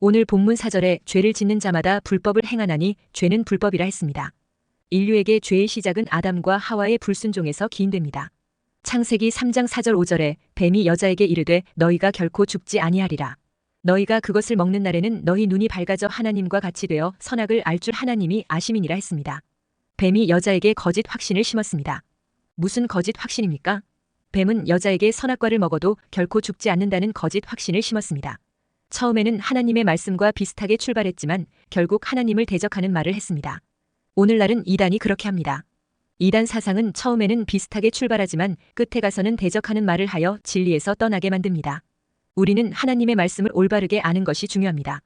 오늘 본문 사절에 죄를 짓는 자마다 불법을 행하나니 죄는 불법이라 했습니다. 인류에게 죄의 시작은 아담과 하와의 불순종에서 기인됩니다. 창세기 3장 4절 5절에 뱀이 여자에게 이르되 너희가 결코 죽지 아니하리라. 너희가 그것을 먹는 날에는 너희 눈이 밝아져 하나님과 같이 되어 선악을 알 줄 하나님이 아심이니라 했습니다. 뱀이 여자에게 거짓 확신을 심었습니다. 무슨 거짓 확신입니까? 뱀은 여자에게 선악과를 먹어도 결코 죽지 않는다는 거짓 확신을 심었습니다. 처음에는 하나님의 말씀과 비슷하게 출발했지만 결국 하나님을 대적하는 말을 했습니다. 오늘날은 이단이 그렇게 합니다. 이단 사상은 처음에는 비슷하게 출발하지만 끝에 가서는 대적하는 말을 하여 진리에서 떠나게 만듭니다. 우리는 하나님의 말씀을 올바르게 아는 것이 중요합니다.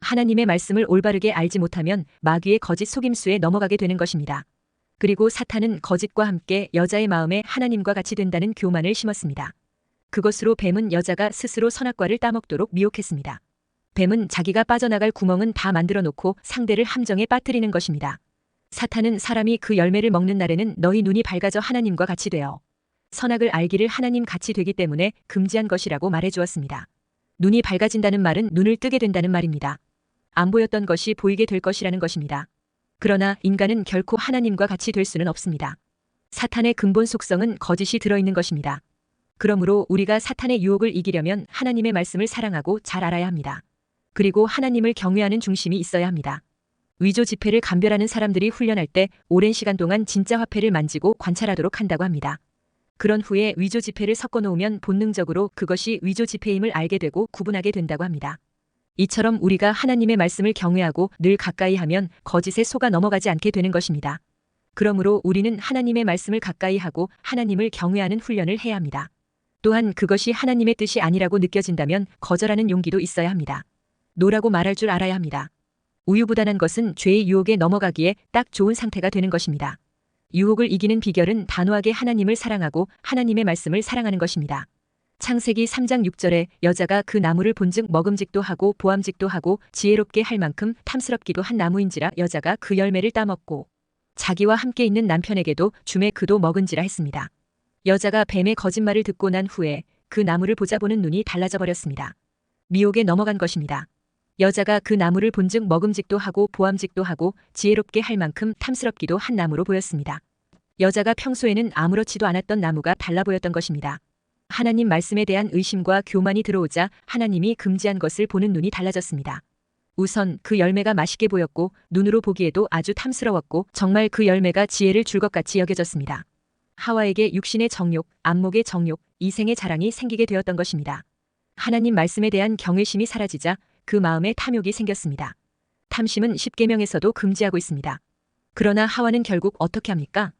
하나님의 말씀을 올바르게 알지 못하면 마귀의 거짓 속임수에 넘어가게 되는 것입니다. 그리고 사탄은 거짓과 함께 여자의 마음에 하나님과 같이 된다는 교만을 심었습니다. 그것으로 뱀은 여자가 스스로 선악과를 따먹도록 미혹했습니다. 뱀은 자기가 빠져나갈 구멍은 다 만들어 놓고 상대를 함정에 빠뜨리는 것입니다. 사탄은 사람이 그 열매를 먹는 날에는 너희 눈이 밝아져 하나님과 같이 되어 선악을 알기를 하나님 같이 되기 때문에 금지한 것이라고 말해 주었습니다. 눈이 밝아진다는 말은 눈을 뜨게 된다는 말입니다. 안 보였던 것이 보이게 될 것이라는 것입니다. 그러나 인간은 결코 하나님과 같이 될 수는 없습니다. 사탄의 근본 속성은 거짓이 들어있는 것입니다. 그러므로 우리가 사탄의 유혹을 이기려면 하나님의 말씀을 사랑하고 잘 알아야 합니다. 그리고 하나님을 경외하는 중심이 있어야 합니다. 위조 지폐를 감별하는 사람들이 훈련할 때 오랜 시간 동안 진짜 화폐를 만지고 관찰하도록 한다고 합니다. 그런 후에 위조 지폐를 섞어 놓으면 본능적으로 그것이 위조 지폐임을 알게 되고 구분하게 된다고 합니다. 이처럼 우리가 하나님의 말씀을 경외하고 늘 가까이 하면 거짓에 속아 넘어가지 않게 되는 것입니다. 그러므로 우리는 하나님의 말씀을 가까이 하고 하나님을 경외하는 훈련을 해야 합니다. 또한 그것이 하나님의 뜻이 아니라고 느껴진다면 거절하는 용기도 있어야 합니다. 노라고 말할 줄 알아야 합니다. 우유부단한 것은 죄의 유혹에 넘어가기에 딱 좋은 상태가 되는 것입니다. 유혹을 이기는 비결은 단호하게 하나님을 사랑하고 하나님의 말씀을 사랑하는 것입니다. 창세기 3장 6절에 여자가 그 나무를 본즉 먹음직도 하고 보암직도 하고 지혜롭게 할 만큼 탐스럽기도 한 나무인지라 여자가 그 열매를 따먹고 자기와 함께 있는 남편에게도 주매 그도 먹은지라 했습니다. 여자가 뱀의 거짓말을 듣고 난 후에 그 나무를 보자 보는 눈이 달라져 버렸습니다. 미혹에 넘어간 것입니다. 여자가 그 나무를 본즉 먹음직도 하고 보암직도 하고 지혜롭게 할 만큼 탐스럽기도 한 나무로 보였습니다. 여자가 평소에는 아무렇지도 않았던 나무가 달라 보였던 것입니다. 하나님 말씀에 대한 의심과 교만이 들어오자 하나님이 금지한 것을 보는 눈이 달라졌습니다. 우선 그 열매가 맛있게 보였고 눈으로 보기에도 아주 탐스러웠고 정말 그 열매가 지혜를 줄 것 같이 여겨졌습니다. 하와에게 육신의 정욕, 안목의 정욕, 이생의 자랑이 생기게 되었던 것입니다. 하나님 말씀에 대한 경외심이 사라지자 그 마음에 탐욕이 생겼습니다. 탐심은 십계명에서도 금지하고 있습니다. 그러나 하와는 결국 어떻게 합니까?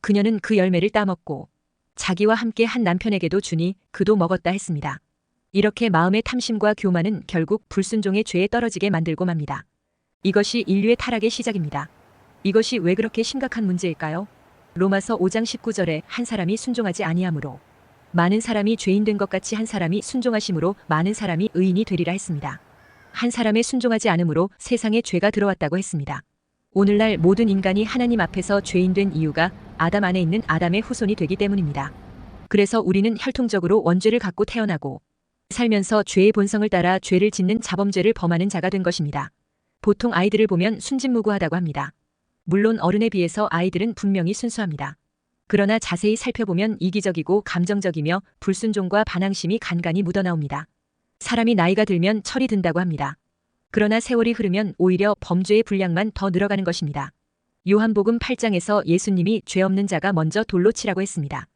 그녀는 그 열매를 따먹고 자기와 함께 한 남편에게도 주니 그도 먹었다 했습니다. 이렇게 마음의 탐심과 교만은 결국 불순종의 죄에 떨어지게 만들고 맙니다. 이것이 인류의 타락의 시작입니다. 이것이 왜 그렇게 심각한 문제일까요? 로마서 5장 19절에 한 사람이 순종하지 아니하므로 많은 사람이 죄인 된 것 같이 한 사람이 순종하심으로 많은 사람이 의인이 되리라 했습니다. 한 사람의 순종하지 않으므로 세상에 죄가 들어왔다고 했습니다. 오늘날 모든 인간이 하나님 앞에서 죄인 된 이유가 아담 안에 있는 아담의 후손이 되기 때문입니다. 그래서 우리는 혈통적으로 원죄를 갖고 태어나고 살면서 죄의 본성을 따라 죄를 짓는 자범죄를 범하는 자가 된 것입니다. 보통 아이들을 보면 순진무구하다고 합니다. 물론 어른에 비해서 아이들은 분명히 순수합니다. 그러나 자세히 살펴보면 이기적이고 감정적이며 불순종과 반항심이 간간히 묻어나옵니다. 사람이 나이가 들면 철이 든다고 합니다. 그러나 세월이 흐르면 오히려 범죄의 분량만 더 늘어가는 것입니다. 요한복음 8장에서 예수님이 죄 없는 자가 먼저 돌로 치라고 했습니다.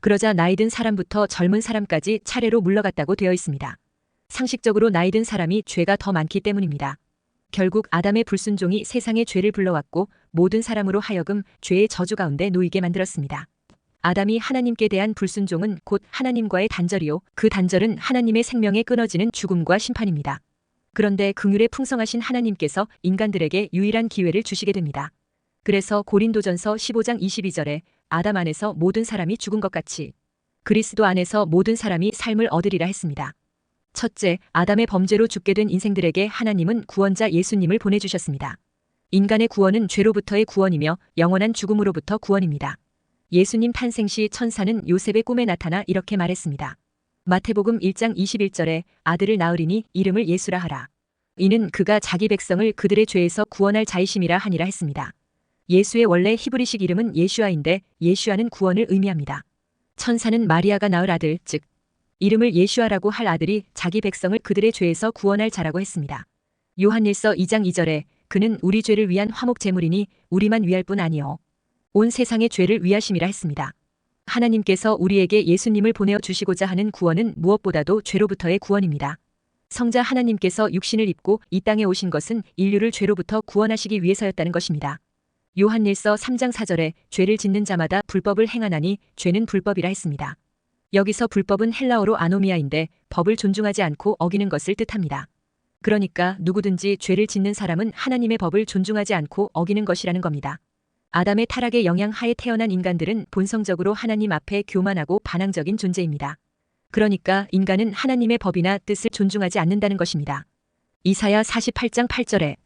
그러자 나이든 사람부터 젊은 사람까지 차례로 물러갔다고 되어 있습니다. 상식적으로 나이든 사람이 죄가 더 많기 때문입니다. 결국 아담의 불순종이 세상에 죄를 불러왔고 모든 사람으로 하여금 죄의 저주 가운데 놓이게 만들었습니다. 아담이 하나님께 대한 불순종은 곧 하나님과의 단절이요. 그 단절은 하나님의 생명에 끊어지는 죽음과 심판입니다. 그런데 긍휼에 풍성하신 하나님께서 인간들에게 유일한 기회를 주시게 됩니다. 그래서 고린도전서 15장 22절에 아담 안에서 모든 사람이 죽은 것 같이 그리스도 안에서 모든 사람이 삶을 얻으리라 했습니다. 첫째, 아담의 범죄로 죽게 된 인생들에게 하나님은 구원자 예수님을 보내주셨습니다. 인간의 구원은 죄로부터의 구원이며 영원한 죽음으로부터 구원입니다. 예수님 탄생 시 천사는 요셉의 꿈에 나타나 이렇게 말했습니다. 마태복음 1장 21절에 아들을 낳으리니 이름을 예수라 하라. 이는 그가 자기 백성을 그들의 죄에서 구원할 자이심이라 하니라 했습니다. 예수의 원래 히브리식 이름은 예슈아인데 예슈아는 구원을 의미합니다. 천사는 마리아가 낳을 아들, 즉 이름을 예슈아라고 할 아들이 자기 백성을 그들의 죄에서 구원할 자라고 했습니다. 요한일서 2장 2절에 그는 우리 죄를 위한 화목 제물이니 우리만 위할 뿐 아니요 온 세상의 죄를 위하심이라 했습니다. 하나님께서 우리에게 예수님을 보내어 주시고자 하는 구원은 무엇보다도 죄로부터의 구원입니다. 성자 하나님께서 육신을 입고 이 땅에 오신 것은 인류를 죄로부터 구원하시기 위해서였다는 것입니다. 요한일서 3장 4절에 죄를 짓는 자마다 불법을 행하나니 죄는 불법이라 했습니다. 여기서 불법은 헬라어로 아노미아인데 법을 존중하지 않고 어기는 것을 뜻합니다. 그러니까 누구든지 죄를 짓는 사람은 하나님의 법을 존중하지 않고 어기는 것이라는 겁니다. 아담의 타락의 영향 하에 태어난 인간들은 본성적으로 하나님 앞에 교만하고 반항적인 존재입니다. 그러니까 인간은 하나님의 법이나 뜻을 존중하지 않는다는 것입니다. 이사야 48장 8절에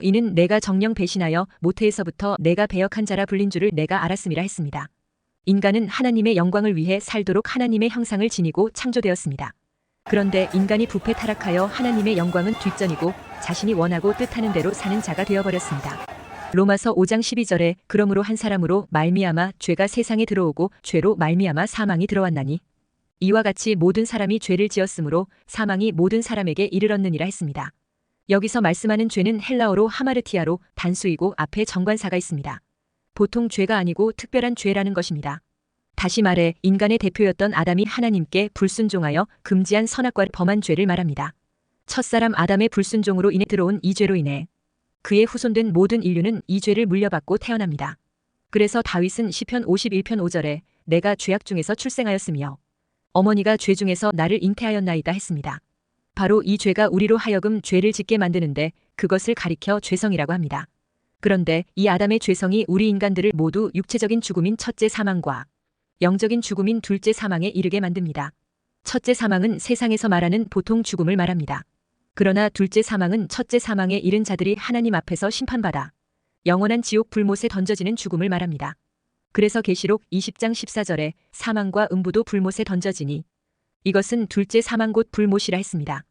이는 내가 정령 배신하여 모태에서부터 내가 배역한 자라 불린 줄을 내가 알았음이라 했습니다. 인간은 하나님의 영광을 위해 살도록 하나님의 형상을 지니고 창조되었습니다. 그런데 인간이 부패 타락하여 하나님의 영광은 뒷전이고 자신이 원하고 뜻하는 대로 사는 자가 되어버렸습니다. 로마서 5장 12절에 그러므로 한 사람으로 말미암아 죄가 세상에 들어오고 죄로 말미암아 사망이 들어왔나니 이와 같이 모든 사람이 죄를 지었으므로 사망이 모든 사람에게 이르렀느니라 했습니다. 여기서 말씀하는 죄는 헬라어로 하마르티아로 단수이고 앞에 정관사가 있습니다. 보통 죄가 아니고 특별한 죄라는 것입니다. 다시 말해 인간의 대표였던 아담이 하나님께 불순종하여 금지한 선악과를 범한 죄를 말합니다. 첫사람 아담의 불순종으로 인해 들어온 이 죄로 인해 그의 후손된 모든 인류는 이 죄를 물려받고 태어납니다. 그래서 다윗은 시편 51편 5절에 내가 죄악 중에서 출생하였으며 어머니가 죄 중에서 나를 잉태하였나이다 했습니다. 바로 이 죄가 우리로 하여금 죄를 짓게 만드는데 그것을 가리켜 죄성이라고 합니다. 그런데 이 아담의 죄성이 우리 인간들을 모두 육체적인 죽음인 첫째 사망과 영적인 죽음인 둘째 사망에 이르게 만듭니다. 첫째 사망은 세상에서 말하는 보통 죽음을 말합니다. 그러나 둘째 사망은 첫째 사망에 이른 자들이 하나님 앞에서 심판받아 영원한 지옥 불못에 던져지는 죽음을 말합니다. 그래서 계시록 20장 14절에 사망과 음부도 불못에 던져지니 이것은 둘째 사망 곧 불못이라 했습니다.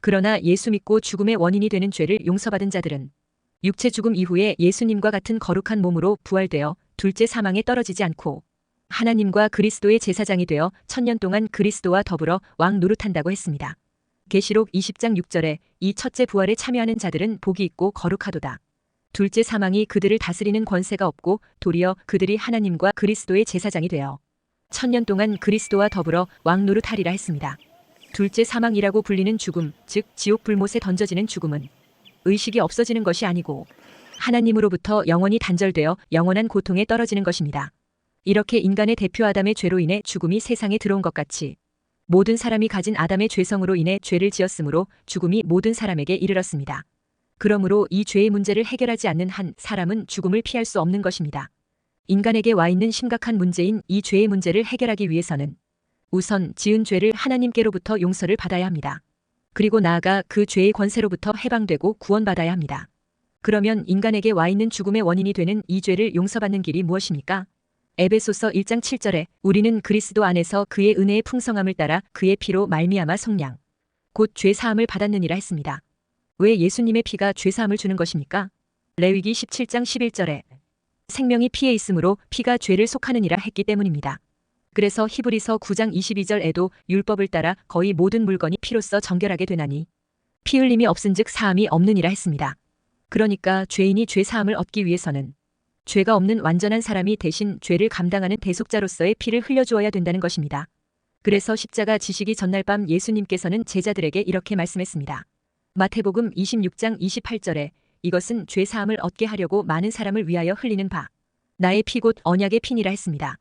그러나 예수 믿고 죽음의 원인이 되는 죄를 용서받은 자들은 육체 죽음 이후에 예수님과 같은 거룩한 몸으로 부활되어 둘째 사망에 떨어지지 않고 하나님과 그리스도의 제사장이 되어 천년 동안 그리스도와 더불어 왕 노릇한다고 했습니다. 계시록 20장 6절에 이 첫째 부활에 참여하는 자들은 복이 있고 거룩하도다. 둘째 사망이 그들을 다스리는 권세가 없고 도리어 그들이 하나님과 그리스도의 제사장이 되어 천년 동안 그리스도와 더불어 왕 노릇하리라 했습니다. 둘째 사망이라고 불리는 죽음, 즉 지옥 불못에 던져지는 죽음은 의식이 없어지는 것이 아니고 하나님으로부터 영원히 단절되어 영원한 고통에 떨어지는 것입니다. 이렇게 인간의 대표 아담의 죄로 인해 죽음이 세상에 들어온 것 같이 모든 사람이 가진 아담의 죄성으로 인해 죄를 지었으므로 죽음이 모든 사람에게 이르렀습니다. 그러므로 이 죄의 문제를 해결하지 않는 한 사람은 죽음을 피할 수 없는 것입니다. 인간에게 와 있는 심각한 문제인 이 죄의 문제를 해결하기 위해서는 우선 지은 죄를 하나님께로부터 용서를 받아야 합니다. 그리고 나아가 그 죄의 권세로부터 해방되고 구원받아야 합니다. 그러면 인간에게 와 있는 죽음의 원인이 되는 이 죄를 용서받는 길이 무엇입니까? 에베소서 1장 7절에 우리는 그리스도 안에서 그의 은혜의 풍성함을 따라 그의 피로 말미암아 성량 곧 죄 사함을 받았느니라 했습니다. 왜 예수님의 피가 죄 사함을 주는 것입니까? 레위기 17장 11절에 생명이 피에 있으므로 피가 죄를 속하느니라 했기 때문입니다. 그래서 히브리서 9장 22절에도 율법을 따라 거의 모든 물건이 피로써 정결하게 되나니 피 흘림이 없은즉 사함이 없느니라 했습니다. 그러니까 죄인이 죄 사함을 얻기 위해서는 죄가 없는 완전한 사람이 대신 죄를 감당하는 대속자로서의 피를 흘려주어야 된다는 것입니다. 그래서 십자가 지시기 전날 밤 예수님께서는 제자들에게 이렇게 말씀했습니다. 마태복음 26장 28절에 이것은 죄 사함을 얻게 하려고 많은 사람을 위하여 흘리는 바 나의 피 곧 언약의 피니라 했습니다.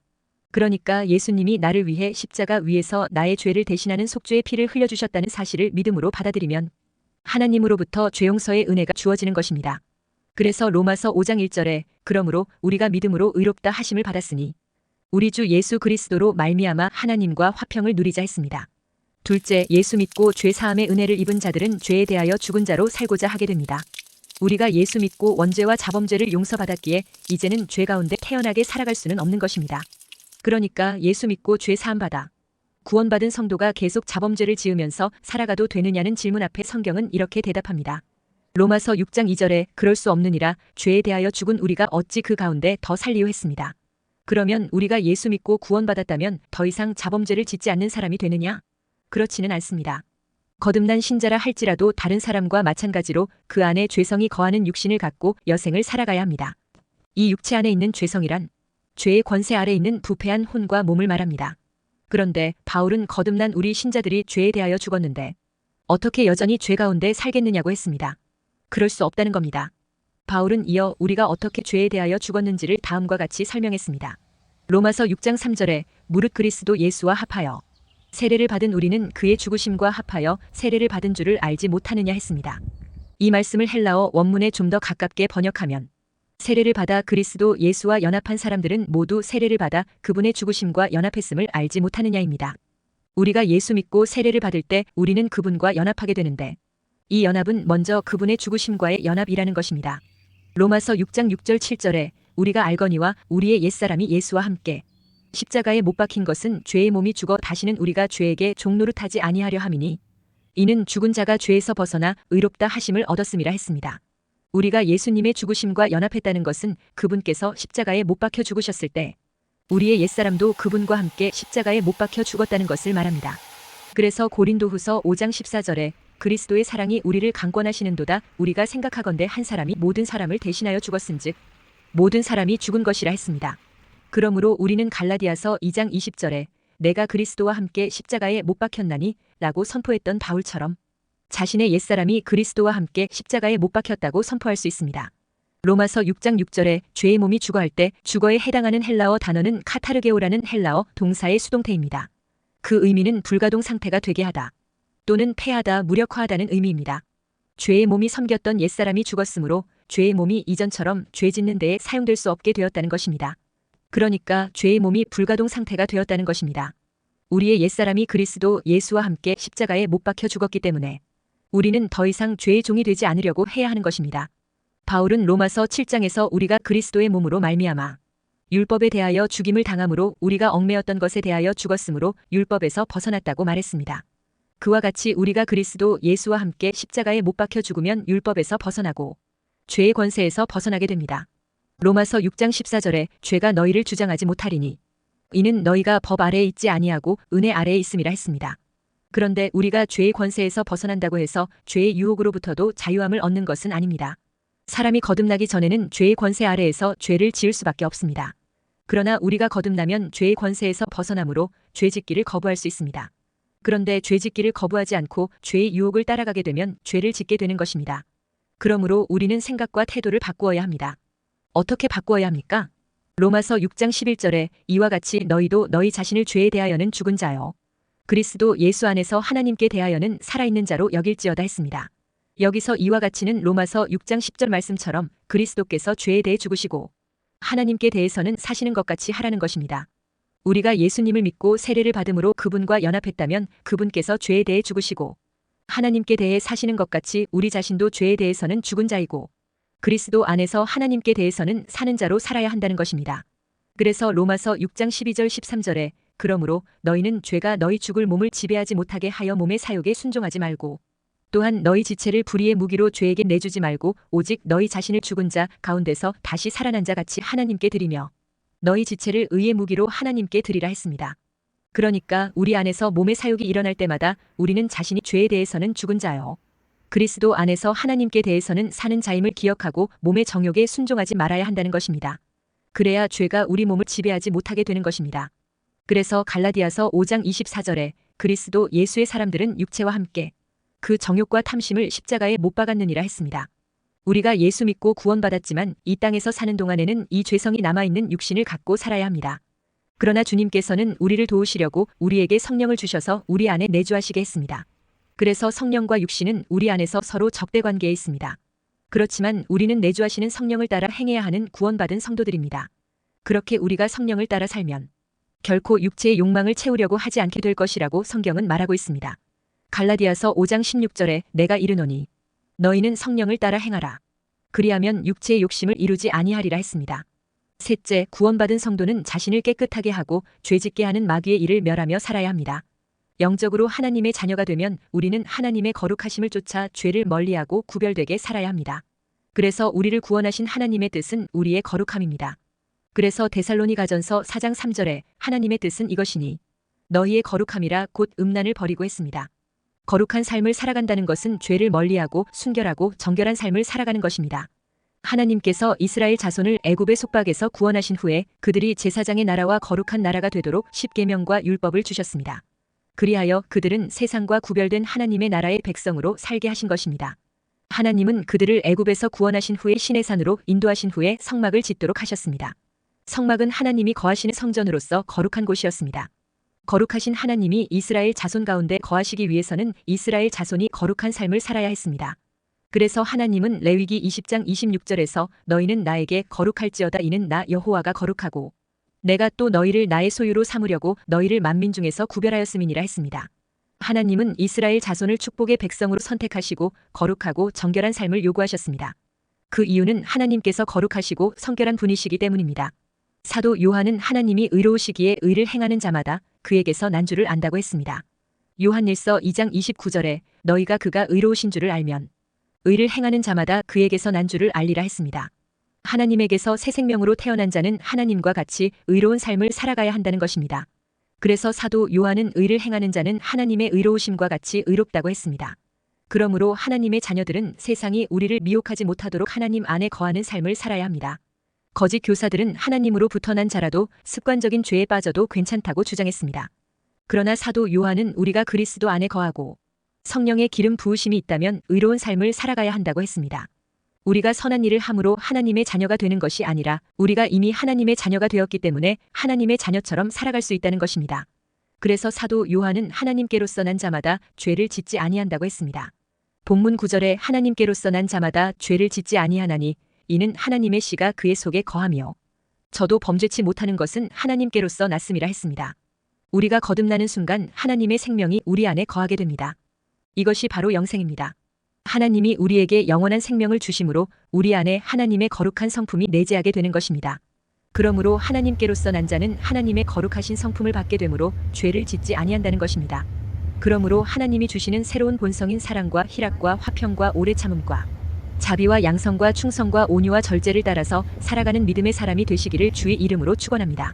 그러니까 예수님이 나를 위해 십자가 위에서 나의 죄를 대신하는 속죄의 피를 흘려주셨다는 사실을 믿음으로 받아들이면 하나님으로부터 죄용서의 은혜가 주어지는 것입니다. 그래서 로마서 5장 1절에 그러므로 우리가 믿음으로 의롭다 하심을 받았으니 우리 주 예수 그리스도로 말미암아 하나님과 화평을 누리자 했습니다. 둘째, 예수 믿고 죄 사함의 은혜를 입은 자들은 죄에 대하여 죽은 자로 살고자 하게 됩니다. 우리가 예수 믿고 원죄와 자범죄를 용서받았기에 이제는 죄 가운데 태연하게 살아갈 수는 없는 것입니다. 그러니까 예수 믿고 죄 사함 받아 구원받은 성도가 계속 자범죄를 지으면서 살아가도 되느냐는 질문 앞에 성경은 이렇게 대답합니다. 로마서 6장 2절에 그럴 수 없느니라 죄에 대하여 죽은 우리가 어찌 그 가운데 더 살리요 했습니다. 그러면 우리가 예수 믿고 구원받았다면 더 이상 자범죄를 짓지 않는 사람이 되느냐? 그렇지는 않습니다. 거듭난 신자라 할지라도 다른 사람과 마찬가지로 그 안에 죄성이 거하는 육신을 갖고 여생을 살아가야 합니다. 이 육체 안에 있는 죄성이란 죄의 권세 아래 있는 부패한 혼과 몸을 말합니다. 그런데 바울은 거듭난 우리 신자들이 죄에 대하여 죽었는데 어떻게 여전히 죄 가운데 살겠느냐고 했습니다. 그럴 수 없다는 겁니다. 바울은 이어 우리가 어떻게 죄에 대하여 죽었는지를 다음과 같이 설명했습니다. 로마서 6장 3절에 무릇 그리스도 예수와 합하여 세례를 받은 우리는 그의 죽으심과 합하여 세례를 받은 줄을 알지 못하느냐 했습니다. 이 말씀을 헬라어 원문에 좀 더 가깝게 번역하면 세례를 받아 그리스도 예수와 연합한 사람들은 모두 세례를 받아 그분의 죽으심과 연합했음을 알지 못하느냐입니다. 우리가 예수 믿고 세례를 받을 때 우리는 그분과 연합하게 되는데 이 연합은 먼저 그분의 죽으심과의 연합이라는 것입니다. 로마서 6장 6절 7절에 우리가 알거니와 우리의 옛사람이 예수와 함께 십자가에 못 박힌 것은 죄의 몸이 죽어 다시는 우리가 죄에게 종노릇하지 아니하려 함이니 이는 죽은 자가 죄에서 벗어나 의롭다 하심을 얻었음이라 했습니다. 우리가 예수님의 죽으심과 연합했다는 것은 그분께서 십자가에 못 박혀 죽으셨을 때 우리의 옛사람도 그분과 함께 십자가에 못 박혀 죽었다는 것을 말합니다. 그래서 고린도후서 5장 14절에 그리스도의 사랑이 우리를 강권하시는도다 우리가 생각하건대 한 사람이 모든 사람을 대신하여 죽었은즉 모든 사람이 죽은 것이라 했습니다. 그러므로 우리는 갈라디아서 2장 20절에 내가 그리스도와 함께 십자가에 못 박혔나니 라고 선포했던 바울처럼 자신의 옛사람이 그리스도와 함께 십자가에 못 박혔다고 선포할 수 있습니다. 로마서 6장 6절에 죄의 몸이 죽어할 때 죽어에 해당하는 헬라어 단어는 카타르게오라는 헬라어 동사의 수동태입니다. 그 의미는 불가동 상태가 되게 하다 또는 패하다 무력화하다는 의미입니다. 죄의 몸이 섬겼던 옛사람이 죽었으므로 죄의 몸이 이전처럼 죄 짓는 데에 사용될 수 없게 되었다는 것입니다. 그러니까 죄의 몸이 불가동 상태가 되었다는 것입니다. 우리의 옛사람이 그리스도 예수와 함께 십자가에 못 박혀 죽었기 때문에 우리는 더 이상 죄의 종이 되지 않으려고 해야 하는 것입니다. 바울은 로마서 7장에서 우리가 그리스도의 몸으로 말미암아 율법에 대하여 죽임을 당함으로 우리가 얽매였던 것에 대하여 죽었으므로 율법에서 벗어났다고 말했습니다. 그와 같이 우리가 그리스도 예수와 함께 십자가에 못 박혀 죽으면 율법에서 벗어나고 죄의 권세에서 벗어나게 됩니다. 로마서 6장 14절에 죄가 너희를 주장하지 못하리니 이는 너희가 법 아래에 있지 아니하고 은혜 아래에 있음이라 했습니다. 그런데 우리가 죄의 권세에서 벗어난다고 해서 죄의 유혹으로부터도 자유함을 얻는 것은 아닙니다. 사람이 거듭나기 전에는 죄의 권세 아래에서 죄를 지을 수밖에 없습니다. 그러나 우리가 거듭나면 죄의 권세에서 벗어나므로 죄 짓기를 거부할 수 있습니다. 그런데 죄 짓기를 거부하지 않고 죄의 유혹을 따라가게 되면 죄를 짓게 되는 것입니다. 그러므로 우리는 생각과 태도를 바꾸어야 합니다. 어떻게 바꾸어야 합니까? 로마서 6장 11절에 이와 같이 너희도 너희 자신을 죄에 대하여는 죽은 자요. 그리스도 예수 안에서 하나님께 대하여는 살아있는 자로 여길지어다 했습니다. 여기서 이와 같이는 로마서 6장 10절 말씀처럼 그리스도께서 죄에 대해 죽으시고 하나님께 대해서는 사시는 것 같이 하라는 것입니다. 우리가 예수님을 믿고 세례를 받음으로 그분과 연합했다면 그분께서 죄에 대해 죽으시고 하나님께 대해 사시는 것 같이 우리 자신도 죄에 대해서는 죽은 자이고 그리스도 안에서 하나님께 대해서는 사는 자로 살아야 한다는 것입니다. 그래서 로마서 6장 12절 13절에 그러므로 너희는 죄가 너희 죽을 몸을 지배하지 못하게 하여 몸의 사욕에 순종하지 말고 또한 너희 지체를 불의의 무기로 죄에게 내주지 말고 오직 너희 자신을 죽은 자 가운데서 다시 살아난 자 같이 하나님께 드리며 너희 지체를 의의 무기로 하나님께 드리라 했습니다. 그러니까 우리 안에서 몸의 사욕이 일어날 때마다 우리는 자신이 죄에 대해서는 죽은 자요. 그리스도 안에서 하나님께 대해서는 사는 자임을 기억하고 몸의 정욕에 순종하지 말아야 한다는 것입니다. 그래야 죄가 우리 몸을 지배하지 못하게 되는 것입니다. 그래서 갈라디아서 5장 24절에 그리스도 예수의 사람들은 육체와 함께 그 정욕과 탐심을 십자가에 못 박았느니라 했습니다. 우리가 예수 믿고 구원받았지만 이 땅에서 사는 동안에는 이 죄성이 남아있는 육신을 갖고 살아야 합니다. 그러나 주님께서는 우리를 도우시려고 우리에게 성령을 주셔서 우리 안에 내주하시게 했습니다. 그래서 성령과 육신은 우리 안에서 서로 적대 관계에 있습니다. 그렇지만 우리는 내주하시는 성령을 따라 행해야 하는 구원받은 성도들입니다. 그렇게 우리가 성령을 따라 살면 결코 육체의 욕망을 채우려고 하지 않게 될 것이라고 성경은 말하고 있습니다. 갈라디아서 5장 16절에 내가 이르노니 너희는 성령을 따라 행하라. 그리하면 육체의 욕심을 이루지 아니하리라 했습니다. 셋째, 구원받은 성도는 자신을 깨끗하게 하고 죄짓게 하는 마귀의 일을 멸하며 살아야 합니다. 영적으로 하나님의 자녀가 되면 우리는 하나님의 거룩하심을 쫓아 죄를 멀리하고 구별되게 살아야 합니다. 그래서 우리를 구원하신 하나님의 뜻은 우리의 거룩함입니다. 그래서 데살로니가전서 4장 3절에 하나님의 뜻은 이것이니 너희의 거룩함이라 곧 음란을 버리고 했습니다. 거룩한 삶을 살아간다는 것은 죄를 멀리하고 순결하고 정결한 삶을 살아가는 것입니다. 하나님께서 이스라엘 자손을 애굽의 속박에서 구원하신 후에 그들이 제사장의 나라와 거룩한 나라가 되도록 십계명과 율법을 주셨습니다. 그리하여 그들은 세상과 구별된 하나님의 나라의 백성으로 살게 하신 것입니다. 하나님은 그들을 애굽에서 구원하신 후에 신의 산으로 인도하신 후에 성막을 짓도록 하셨습니다. 성막은 하나님이 거하시는 성전으로서 거룩한 곳이었습니다. 거룩하신 하나님이 이스라엘 자손 가운데 거하시기 위해서는 이스라엘 자손이 거룩한 삶을 살아야 했습니다. 그래서 하나님은 레위기 20장 26절에서 너희는 나에게 거룩할지어다 이는 나 여호와가 거룩하고 내가 또 너희를 나의 소유로 삼으려고 너희를 만민 중에서 구별하였음이니라 했습니다. 하나님은 이스라엘 자손을 축복의 백성으로 선택하시고 거룩하고 정결한 삶을 요구하셨습니다. 그 이유는 하나님께서 거룩하시고 성결한 분이시기 때문입니다. 사도 요한은 하나님이 의로우시기에 의를 행하는 자마다 그에게서 난 줄을 안다고 했습니다. 요한일서 2장 29절에 너희가 그가 의로우신 줄을 알면 의를 행하는 자마다 그에게서 난 줄을 알리라 했습니다. 하나님에게서 새 생명으로 태어난 자는 하나님과 같이 의로운 삶을 살아가야 한다는 것입니다. 그래서 사도 요한은 의를 행하는 자는 하나님의 의로우심과 같이 의롭다고 했습니다. 그러므로 하나님의 자녀들은 세상이 우리를 미혹하지 못하도록 하나님 안에 거하는 삶을 살아야 합니다. 거짓 교사들은 하나님으로 부터 난 자라도 습관적인 죄에 빠져도 괜찮다고 주장했습니다. 그러나 사도 요한은 우리가 그리스도 안에 거하고 성령의 기름 부으심이 있다면 의로운 삶을 살아가야 한다고 했습니다. 우리가 선한 일을 함으로 하나님의 자녀가 되는 것이 아니라 우리가 이미 하나님의 자녀가 되었기 때문에 하나님의 자녀처럼 살아갈 수 있다는 것입니다. 그래서 사도 요한은 하나님께로서 난 자마다 죄를 짓지 아니한다고 했습니다. 본문 9절에 하나님께로서 난 자마다 죄를 짓지 아니하나니 이는 하나님의 씨가 그의 속에 거하며 저도 범죄치 못하는 것은 하나님께로서 났음이라 했습니다. 우리가 거듭나는 순간 하나님의 생명이 우리 안에 거하게 됩니다. 이것이 바로 영생입니다. 하나님이 우리에게 영원한 생명을 주심으로 우리 안에 하나님의 거룩한 성품이 내재하게 되는 것입니다. 그러므로 하나님께로서 난 자는 하나님의 거룩하신 성품을 받게 되므로 죄를 짓지 아니한다는 것입니다. 그러므로 하나님이 주시는 새로운 본성인 사랑과 희락과 화평과 오래 참음과 자비와 양성과 충성과 온유와 절제를 따라서 살아가는 믿음의 사람이 되시기를 주의 이름으로 축원합니다.